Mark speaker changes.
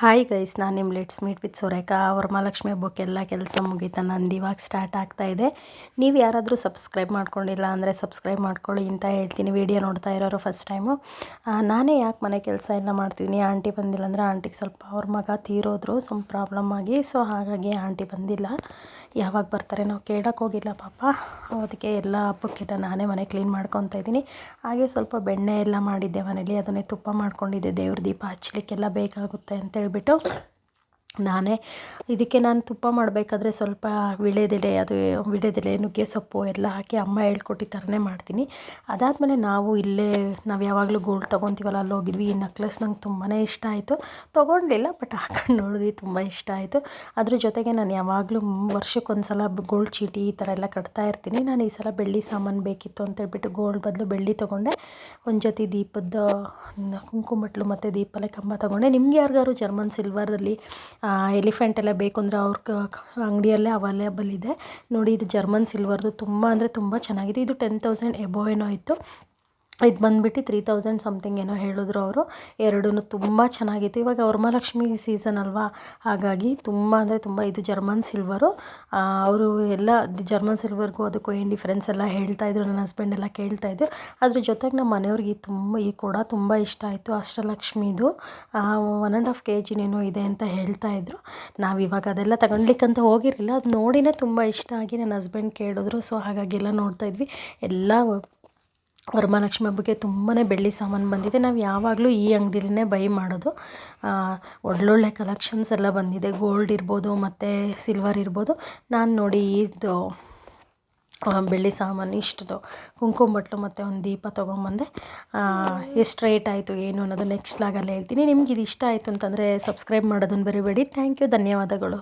Speaker 1: Hi guys ನಾನು ನಿಮ್ಮ let's meet with Surekha ಹಬ್ಬಕ್ಕೆ ಎಲ್ಲ ಕೆಲಸ ಮುಗೀತಾ, ನಂದು ಇವಾಗ ಸ್ಟಾರ್ಟ್ ಆಗ್ತಾ ಇದೆ. ನೀವು ಯಾರಾದರೂ ಸಬ್ಸ್ಕ್ರೈಬ್ ಮಾಡ್ಕೊಂಡಿಲ್ಲ ಅಂದರೆ ಸಬ್ಸ್ಕ್ರೈಬ್ ಮಾಡ್ಕೊಳ್ಳಿ ಅಂತ ಹೇಳ್ತೀನಿ. ವಿಡಿಯೋ ನೋಡ್ತಾ ಇರೋರು ಫಸ್ಟ್ ಟೈಮು ನಾನೇ ಯಾಕೆ ಮನೆ ಕೆಲಸ ಎಲ್ಲ ಮಾಡ್ತೀನಿ ಆಂಟಿ ಬಂದಿಲ್ಲ ಅಂದರೆ ಆಂಟಿಗೆ ಸ್ವಲ್ಪ ಅವ್ರ ಮಗ ತೀರೋದ್ರು ಸ್ವಲ್ಪ ಪ್ರಾಬ್ಲಮ್ ಆಗಿ. ಸೊ ಹಾಗಾಗಿ ಆಂಟಿ ಬಂದಿಲ್ಲ. ಯಾವಾಗ ಬರ್ತಾರೆ ನಾವು ಕೇಳೋಕ್ಕೆ ಹೋಗಿಲ್ಲ ಪಾಪ. ಅದಕ್ಕೆ ಎಲ್ಲ ಹಬ್ಬಕ್ಕೆಲ್ಲ ನಾನೇ ಮನೆ ಕ್ಲೀನ್ ಮಾಡ್ಕೊತಾ ಇದ್ದೀನಿ. ಹಾಗೆ ಸ್ವಲ್ಪ ಬೆಣ್ಣೆ ಎಲ್ಲ ಮಾಡಿದ್ದೆ ಮನೇಲಿ. ಅದನ್ನೇ ತುಪ್ಪ ಮಾಡ್ಕೊಂಡಿದ್ದೆ. ದೇವ್ರ ದೀಪ ಹಚ್ಚಲಿಕ್ಕೆಲ್ಲ ಬೇಕಾಗುತ್ತೆ ಅಂತೇಳ್ಬಿಟ್ಟು ನಾನೇ ಇದಕ್ಕೆ ನಾನು ತುಪ್ಪ ಮಾಡಬೇಕಾದ್ರೆ ಸ್ವಲ್ಪ ವಿಳೆದೆಲೆ, ಅದು ವಿಳೆದೆಲೆ, ನುಗ್ಗೆ ಸೊಪ್ಪು ಎಲ್ಲ ಹಾಕಿ ಅಮ್ಮ ಹೇಳ್ಕೊಟ್ಟಿದ್ದ ಥರನೇ ಮಾಡ್ತೀನಿ. ಅದಾದಮೇಲೆ ನಾವು ಇಲ್ಲೇ, ನಾವು ಯಾವಾಗಲೂ ಗೋಲ್ಡ್ ತೊಗೊತೀವಲ್ಲ, ಅಲ್ಲಿ ಹೋಗಿದ್ವಿ. ಈ ನೆಕ್ಲೆಸ್ ನಂಗೆ ತುಂಬಾ ಇಷ್ಟ ಆಯಿತು. ತೊಗೊಂಡಿಲ್ಲ ಬಟ್ ಹಾಕೊಂಡು ನೋಡಿದ್ವಿ, ತುಂಬ ಇಷ್ಟ ಆಯಿತು. ಅದ್ರ ಜೊತೆಗೆ ನಾನು ಯಾವಾಗಲೂ ವರ್ಷಕ್ಕೊಂದು ಸಲ ಗೋಲ್ಡ್ ಚೀಟಿ ಈ ಥರ ಎಲ್ಲ ಕಟ್ತಾ ಇರ್ತೀನಿ. ನಾನು ಈ ಸಲ ಬೆಳ್ಳಿ ಸಾಮಾನು ಬೇಕಿತ್ತು ಅಂತೇಳ್ಬಿಟ್ಟು ಗೋಲ್ಡ್ ಬದಲು ಬೆಳ್ಳಿ ತೊಗೊಂಡೆ. ಒಂದು ಜೊತೆ ದೀಪದ ಕುಂಕುಮಟ್ಲು ಮತ್ತು ದೀಪಲೆ ಕಂಬ ತೊಗೊಂಡೆ. ನಿಮ್ಗೆ ಯಾರಿಗಾರು ಜರ್ಮನ್ ಸಿಲ್ವರಲ್ಲಿ ಎಲಿಫೆಂಟ್ ಎಲ್ಲ ಬೇಕು ಅಂದರೆ ಅವ್ರ ಅಂಗಡಿಯಲ್ಲೇ ಅವೈಲೇಬಲ್ ಇದೆ. ನೋಡಿ, ಇದು ಜರ್ಮನ್ ಸಿಲ್ವರ್ದು ತುಂಬ ಅಂದರೆ ತುಂಬ ಚೆನ್ನಾಗಿದೆ. ಇದು ಟೆನ್ ತೌಸಂಡ್ ಎಬೋ ಏನೋ ಇತ್ತು. ಇದು ಬಂದುಬಿಟ್ಟು ತ್ರೀ ತೌಸಂಡ್ ಸಮಥಿಂಗ್ ಏನೋ ಹೇಳಿದ್ರು ಅವರು. ಎರಡೂ ತುಂಬ ಚೆನ್ನಾಗಿತ್ತು. ಇವಾಗ ವರಮಹಾಲಕ್ಷ್ಮಿ ಸೀಸನ್ ಅಲ್ವಾ? ಹಾಗಾಗಿ ತುಂಬ ಅಂದರೆ ತುಂಬ ಇದು ಜರ್ಮನ್ ಸಿಲ್ವರು ಅವರು ಎಲ್ಲ ಜರ್ಮನ್ ಸಿಲ್ವರ್ಗೂ ಅದಕ್ಕೂ ಏನು ಡಿಫ್ರೆನ್ಸ್ ಎಲ್ಲ ಹೇಳ್ತಾಯಿದ್ರು ನನ್ನ ಹಸ್ಬೆಂಡ್ ಎಲ್ಲ ಕೇಳ್ತಾಯಿದ್ರು ಅದ್ರ ಜೊತೆಗೆ ನಮ್ಮ ಮನೆಯವ್ರಿಗೆ ತುಂಬ, ಈ ಕೂಡ ತುಂಬ ಇಷ್ಟ ಆಯಿತು. ಅಷ್ಟಲಕ್ಷ್ಮಿದು ಒನ್ ಆ್ಯಂಡ್ ಹಾಫ್ ಕೆ ಜಿನೇನೋ ಇದೆ ಅಂತ ಹೇಳ್ತಾ ಇದ್ರು. ನಾವು ಇವಾಗ ಅದೆಲ್ಲ ತಗೊಳ್ಲಿಕ್ಕಂತ ಹೋಗಿರಲಿಲ್ಲ. ಅದು ನೋಡಿನೇ ತುಂಬ ಇಷ್ಟ ಆಗಿ ನನ್ನ ಹಸ್ಬೆಂಡ್ ಕೇಳಿದ್ರು. ಸೊ ಹಾಗಾಗಿ ಎಲ್ಲ ನೋಡ್ತಾಯಿದ್ವಿ ಎಲ್ಲ ವರಮಹಾಲಕ್ಷ್ಮಿ ಹಬ್ಬಕ್ಕೆ ತುಂಬಾ ಬೆಳ್ಳಿ ಸಾಮಾನು ಬಂದಿದೆ. ನಾವು ಯಾವಾಗಲೂ ಈ ಅಂಗಡಿಲೇ ಬೈ ಮಾಡೋದು. ಒಳ್ಳೊಳ್ಳೆ ಕಲೆಕ್ಷನ್ಸ್ ಎಲ್ಲ ಬಂದಿದೆ. ಗೋಲ್ಡ್ ಇರ್ಬೋದು, ಮತ್ತು ಸಿಲ್ವರ್ ಇರ್ಬೋದು. ನಾನು ನೋಡಿ ಇದು ಬೆಳ್ಳಿ ಸಾಮಾನು ಇಷ್ಟದು. ಕುಂಕುಮ ಬಟ್ಲು ಮತ್ತು ಒಂದು ದೀಪ ತೊಗೊಂಬಂದೆ. ಎಷ್ಟು ರೇಟ್ ಆಯಿತು, ಏನು ಅನ್ನೋದು ನೆಕ್ಸ್ಟ್ ಲಾಗಲ್ಲೇ ಹೇಳ್ತೀನಿ. ನಿಮ್ಗೆ ಇದು ಇಷ್ಟ ಆಯಿತು ಅಂತಂದರೆ ಸಬ್ಸ್ಕ್ರೈಬ್ ಮಾಡೋದನ್ನು ಬರಿಬೇಡಿ. ಥ್ಯಾಂಕ್ ಯು ಧನ್ಯವಾದಗಳು.